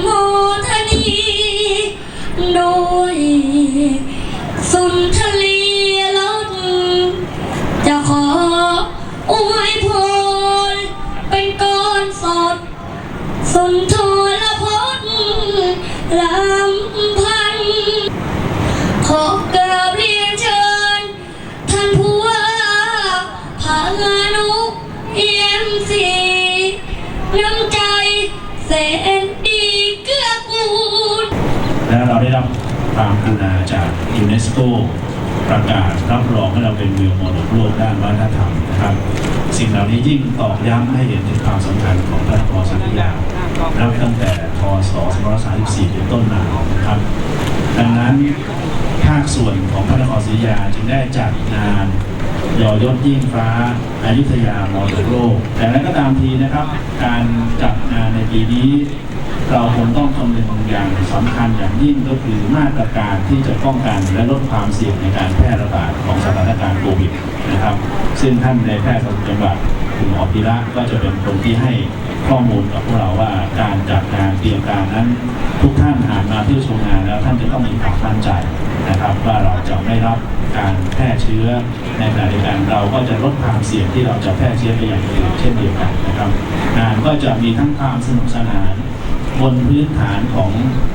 โมทนีโดย สุนทรีรสจะขออวยพรเป็นก้อนสด สุนทรพจน์ลำพันขอกราบเรียนเชิญ ท่านผู้ว่าพานุเอี่ยมศรีน้ำใจแส และเราได้รับความกรุณาจากยูเนสโกประกาศรับรองให้เราเป็นเมืองมรดกโลกด้านวัฒนธรรมนะครับ สิ่งเหล่านี้ยิ่งตอกย้ำให้เห็นถึงความสำคัญของพระนครศรีอยุธยานับตั้งแต่พศ2534เป็นต้นมานะครับ ดังนั้น ภาคส่วนของพระนครศรีอยุธยาจึงได้จัดงานยอยศยิ่งฟ้าอายุทยามรดโลก แต่แล้วก็ตามทีนะครับ การจัดงานในปีนี้ เราคงต้องคำนึงอย่างสำคัญอย่างยิ่งก็คือมาตรการที่จะป้องกันและลดความเสี่ยงในการแพร่ระบาดของสถานการณ์โควิดนะครับ ซึ่งท่านในแพทย์ประจำจังหวัดคุณหมอพีระก็จะเป็นคนที่ให้ข้อมูลกับพวกเราว่าการจัดงานเตรียมการนั้น ทุกท่านอ่านมาที่ชมงานแล้วท่านจะต้องมีความมั่นใจ นะครับว่าเราจะไม่รับการแพร่เชื้อในขณะเดียวกันเราก็จะลดความเสี่ยงที่เราจะแพร่เชื้อไปอย่างอื่นเช่นเดียวกันนะครับงานก็จะมีทั้งความสนุกสนานบนพื้นฐานของ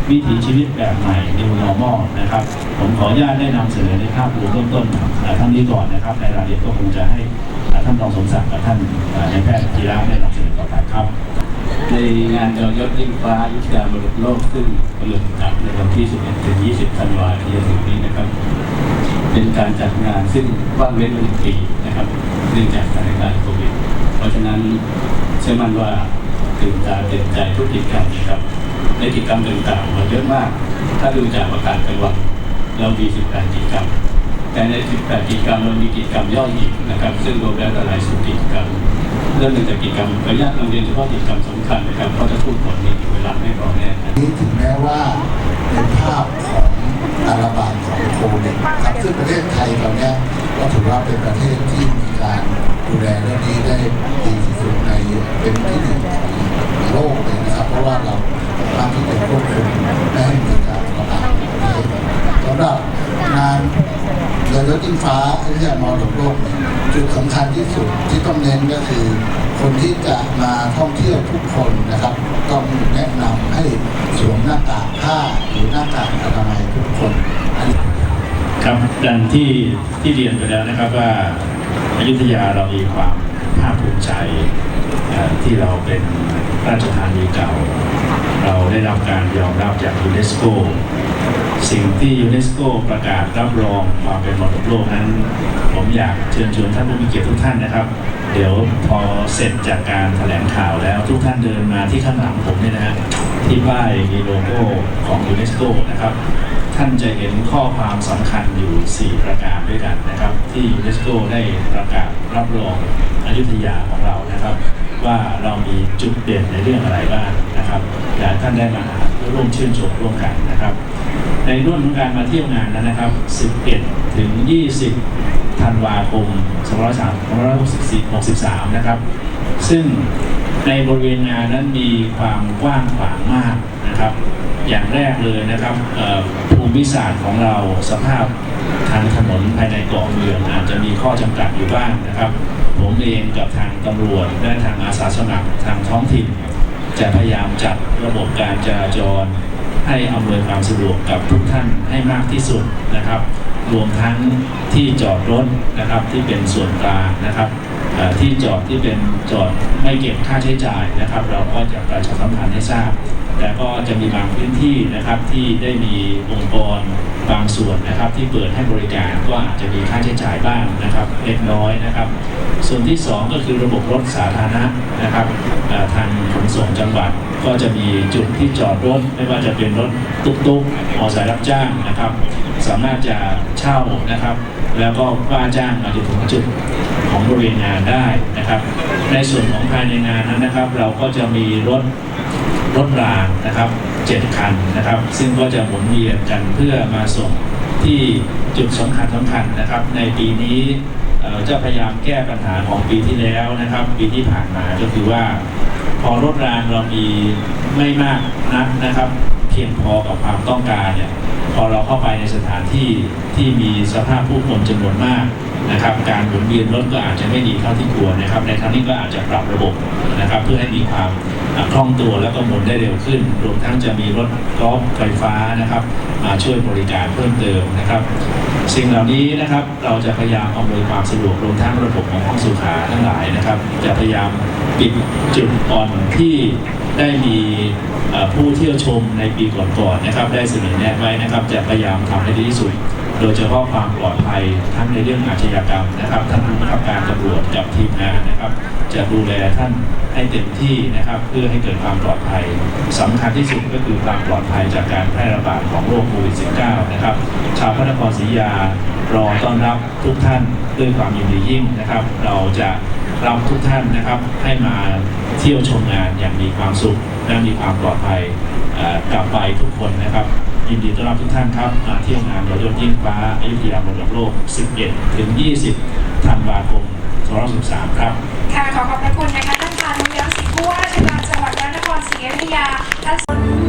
วิถีชีวิตแบบใหม่ New Normal นะครับ ผมขออนุญาตได้นำเสนอในภาพรวมเบื้องต้นท่านนี้ก่อนนะครับ ในรายละเอียดก็คงจะให้ท่านรองสมศักดิ์กับท่านเอ่อนายแพทย์ธีระได้นำเสนอต่อไปครับ ในงานยอยศยิ่งฟ้ายุทธยามรดกโลกซึ่งกำลังจัดในวันที่ 11ถึง20ธันวาคมที่จะถึงนี้นะครับ เป็นการจัดงานซึ่งว่างเว้นมาหนึ่งปีนะครับเนื่องจากสถานการณ์โควิด เพราะฉะนั้นเชื่อมั่นว่าตื่นตาตื่นใจทุกกิจกรรมนะครับในกิจกรรมต่างๆเราเยอะมาก ถ้าดูจากประกาศจังหวัดเรามี18กิจกรรม แต่ใน 18 กิจกรรมเรามีกิจกรรมย่อยอีกนะครับ ซึ่งรวมแล้วก็หลายสิบกิจกรรมเริ่มตั้งแต่กิจกรรมขออนุญาตนำเรียนเฉพาะกิจกรรมสำคัญนะครับเพราะถ้าพูดหมดนี่เวลาไม่พอแน่นะนี้ถึงแม้ว่าเป็นภาพของการระบาดของโควิดครับซึ่งประเทศไทยตอนเนี้ยก็ถือว่าเป็นประเทศที่มีการดูแลเรื่องนี้ได้ดีที่สุดในเป็นที่หนึ่งของโลกเลยนะครับ เพราะว่าเราสามารถที่จะควบคุมไม่ให้มีการระบาดในประเทศสำหรับงาน เรือรถอิงฟ้าที่จะมรดโลกจุดสำคัญที่สุดที่ต้องเน้นก็คือ คนที่จะมาท่องเที่ยวทุกคนนะครับ ต้องแนะนำให้สวมหน้ากากผ้าหรือหน้ากากอนามัยทุกคนครับดังที่ที่เรียนไปแล้วนะครับว่าอยุธยาเรามีความภาคภูมิใจที่เราเป็นราชธานีเก่า เราได้รับการยอมรับจากยูเนสโก สิ่งที่ยูเนสโกประกาศรับรองความเป็นมรดกโลกนั้น ผมอยากเชิญชวนท่านผู้มีเกียรติทุกท่านนะครับ เดี๋ยวพอเสร็จจากการแถลงข่าวแล้วทุกท่านเดินมาที่ข้างหลังผมเนี่ยนะฮะที่ป้ายมีโลโก้ของยูเนสโกนะครับ ท่านจะเห็นข้อความสำคัญอยู่ 4 ประการด้วยกันนะครับ ที่ยูเนสโกได้ประกาศรับรองอยุธยาของเรานะครับ ว่าเรามีจุดเด่นในเรื่องอะไรบ้างนะครับอยากท่านได้มาร่วมชื่นชมร่วมกันนะครับ ในรุ่นของการมาเที่ยวงานนั้นนะครับ 11 ถึง 20 ธันวาคม 2563นะครับ ซึ่งในบริเวณงานนั้นมีความกว้างขวางมากนะครับ อย่างแรกเลยนะครับภูมิศาสตร์ของเราสภาพทางถนนภายในเกาะเมืองอาจจะมีข้อจำกัดอยู่บ้างนะครับ ผมเองกับทางตำรวจและทางอาสาสมัครทางท้องถิ่น จะพยายามจัดระบบการจราจร ให้อำนวยความสะดวกกับทุกท่านให้มากที่สุดนะครับ รวมทั้งที่จอดรถนะครับที่เป็นส่วนกลางนะครับที่จอดที่เป็นจอดไม่เก็บค่าใช้จ่ายนะครับ เราก็จะประชาสัมพันธ์ให้ทราบ แต่ก็จะมีบางพื้นที่นะครับที่ได้มีองค์กรบางส่วนนะครับ ที่เปิดให้บริการก็อาจจะมีค่าใช้จ่ายบ้างนะครับเล็กน้อยนะครับ ส่วนที่สองก็คือระบบรถสาธารณะนะครับทางขนส่งจังหวัดก็จะมีจุดที่จอดรถไม่ว่าจะเป็นรถตุ๊กๆมอเตอร์ไซค์รับจ้างนะครับ สามารถจะเช่านะครับ แล้วก็ว่าจ้างมาจนถึงจุดของบริเวณงานได้นะครับ ในส่วนของภายในงานนั้นนะครับ เราก็จะมีรถ รถรางนะครับเจ็ดคันนะครับ ซึ่งก็จะหมุนเวียนกันเพื่อมาส่งที่จุดสำคัญสำคัญนะครับ ในปีนี้เจะพยายามแก้ปัญหาของปีที่แล้วนะครับ ปีที่ผ่านมาก็คือว่า พอรถรางเรามีไม่มากนักนะครับ เพียงพอกับความต้องการเนี่ยพอเราเข้าไปในสถานที่ที่มีสภาพผู้คนจำนวนมากนะครับ การหมุนเวียนรถก็อาจจะไม่ดีเท่าที่ควรนะครับ ในทางนี้ก็อาจจะปรับระบบนะครับ เพื่อให้มีความ คล่องตัวแล้วก็หมุนได้เร็วขึ้น รวมทั้งจะมีรถกอล์ฟไฟฟ้านะครับ มาช่วยบริการเพิ่มเติมนะครับ สิ่งเหล่านี้นะครับเราจะพยายามอำนวยความสะดวกรวมทั้งระบบของห้องสุขาทั้งหลายนะครับ จะพยายามปิดจุดอ่อนที่ได้มีผู้เที่ยวชมในปีก่อนๆนะครับ ได้เสนอแนะไว้นะครับ จะพยายามทำให้ดีที่สุด โดยเฉพาะความปลอดภัยทั้งในเรื่องอาชญากรรมนะครับท่านผู้บังคับการตำรวจกับทีมงานนะครับ จะดูแลท่านให้เต็มที่นะครับ เพื่อให้เกิดความปลอดภัยสำคัญที่สุดก็คือความปลอดภัยจากการแพร่ระบาดของโรคโควิด -19 นะครับ ชาวพระนครศรีอยุธยารอต้อนรับทุกท่านด้วยความยินดียิ่งนะครับ เราจะรับทุกท่านนะครับให้มาเที่ยวชมงานอย่างมีความสุขและมีความปลอดภัยกลับไปทุกคนนะครับ ยินดีต้อนรับทุกท่านครับมาเที่ยวงานรอยยนต์ยิ่งฟ้าอายุทยามรดกโลก 11 ถึง 20 ธันวาคม 2013 ครับ ค่ะ ขอขอบพระคุณนะคะท่านพานุเลี้ยงศรีผู้ว่าราชการจังหวัดพระนครศรีอยุธยาท่าน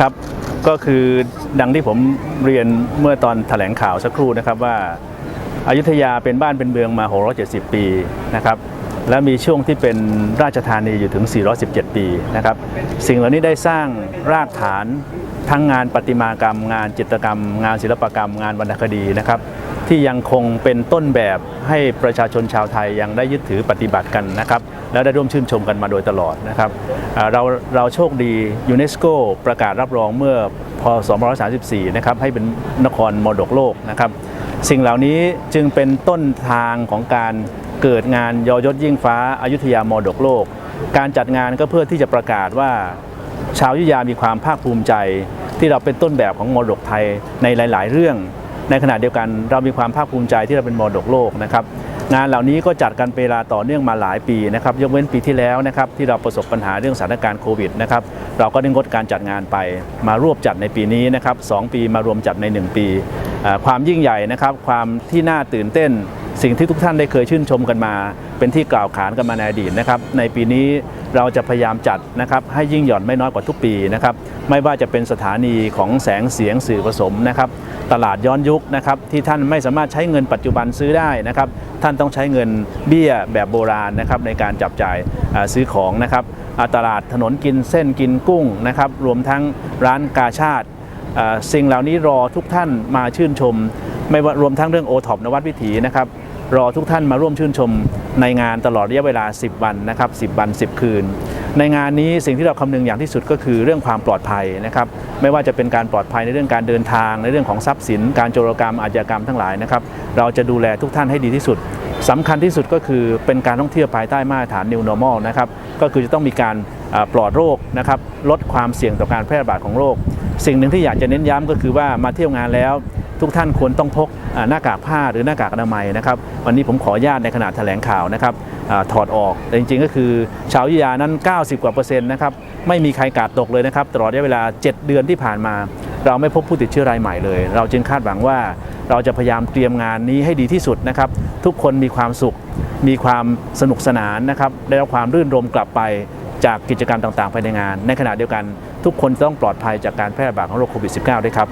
ครับก็คือดังที่ผมเรียนเมื่อตอนแถลงข่าวสักครู่นะครับว่าอายุทยาเป็นบ้านเป็นเมืองมา 670 ปีนะครับและมีช่วงที่เป็นราชธานีอยู่ถึง 417 ปีนะครับสิ่งเหล่านี้ได้สร้างรากฐาน ทั้งงานประติมากรรม งานจิตรกรรม งานศิลปกรรม งานวรรณคดีนะครับ ที่ยังคงเป็นต้นแบบให้ประชาชนชาวไทยยังได้ยึดถือปฏิบัติกันนะครับ แล้วได้ร่วมชื่นชมกันมาโดยตลอดนะครับเราเราโชคดียูเนสโกประกาศรับรองเมื่อพศ2534 นะครับให้เป็นนครมรดกโลกนะครับ สิ่งเหล่านี้จึงเป็นต้นทางของการเกิดงานยอยศยิ่งฟ้าอายุทยามรดกโลก การจัดงานก็เพื่อที่จะประกาศว่า ชาวยุยามีความภาคภูมิใจ ที่เราเป็นต้นแบบของมรดกไทยในหลาย ๆ เรื่อง ในขณะเดียวกันเรามีความภาคภูมิใจที่เราเป็นมรดกโลกนะครับงานเหล่านี้ก็จัดกันเป็นเวลาต่อเนื่องมาหลายปีนะครับยกเว้นปีที่แล้วนะครับที่เราประสบปัญหาเรื่องสถานการณ์โควิดนะครับเราก็ได้งดการจัดงานไปมารวบจัดในปีนี้นะครับสองปีมารวมจัดใน 1 ปี ความยิ่งใหญ่นะครับความที่น่าตื่นเต้น สิ่งที่ทุกท่านได้เคยชื่นชมกันมา เป็นที่กล่าวขานกันมาในอดีตนะครับในปีนี้ เราจะพยายามจัดนะครับให้ยิ่งหย่อนไม่น้อยกว่าทุกปีนะครับไม่ว่าจะเป็นสถานีของแสงเสียงสื่อผสมนะครับตลาดย้อนยุคนะครับที่ท่านไม่สามารถใช้เงินปัจจุบันซื้อได้นะครับท่านต้องใช้เงินเบี้ยแบบโบราณนะครับในการจับจ่ายซื้อของนะครับตลาดถนนกินเส้นกินกุ้งนะครับรวมทั้งร้านกาชาติสิ่งเหล่านี้รอทุกท่านมาชื่นชม ไม่ว่ารวมทั้งเรื่องโอท็อปนวัดวิถีนะครับ รอทุกท่านมาร่วมชื่นชมในงานตลอดระยะเวลา 10 วันนะครับ10 วัน 10 คืน ในงานนี้สิ่งที่เราคำนึงอย่างที่สุดก็คือเรื่องความปลอดภัยนะครับไม่ว่าจะเป็นการปลอดภัยในเรื่องการเดินทาง ในเรื่องของทรัพย์สิน การโจรกรรมอาชญากรรมทั้งหลายนะครับเราจะดูแลทุกท่านให้ดีที่สุดสำคัญที่สุดก็คือเป็นการท่องเที่ยวภายใต้มาตรฐาน New Normal นะครับก็คือจะต้องมีการปลอดโรคนะครับลดความเสี่ยงต่อการแพร่ระบาดของโรค สิ่งหนึ่งที่อยากจะเน้นย้ำก็คือว่ามาเที่ยวงานแล้ว ทุกท่านควรต้องพกหน้ากากผ้าหรือหน้ากากอนามัยนะครับวันนี้ผมขออนุญาตในขณะแถลงข่าวนะครับอถอดออกแต่จริงๆ ก็คือชาวยุยานั้น 90 กว่าเปอร์เซ็นต์นะครับไม่มีใครกาดตกเลยนะครับตลอดระยะเวลา 7 เดือนที่ผ่านมา เราไม่พบผู้ติดเชื้อรายใหม่เลย เราจึงคาดหวังว่าเราจะพยายามเตรียมงานนี้ให้ดีที่สุดนะครับทุกคนมีความสุข มีความสนุกสนานนะครับได้รับความรื่นรมกลับไปจากกิจกรรมต่างๆภายในงาน ในขณะเดียวกัน ทุกคนต้องปลอดภัยจากการแพร่ระบาดของโรคโควิด -19 ด้วยครับ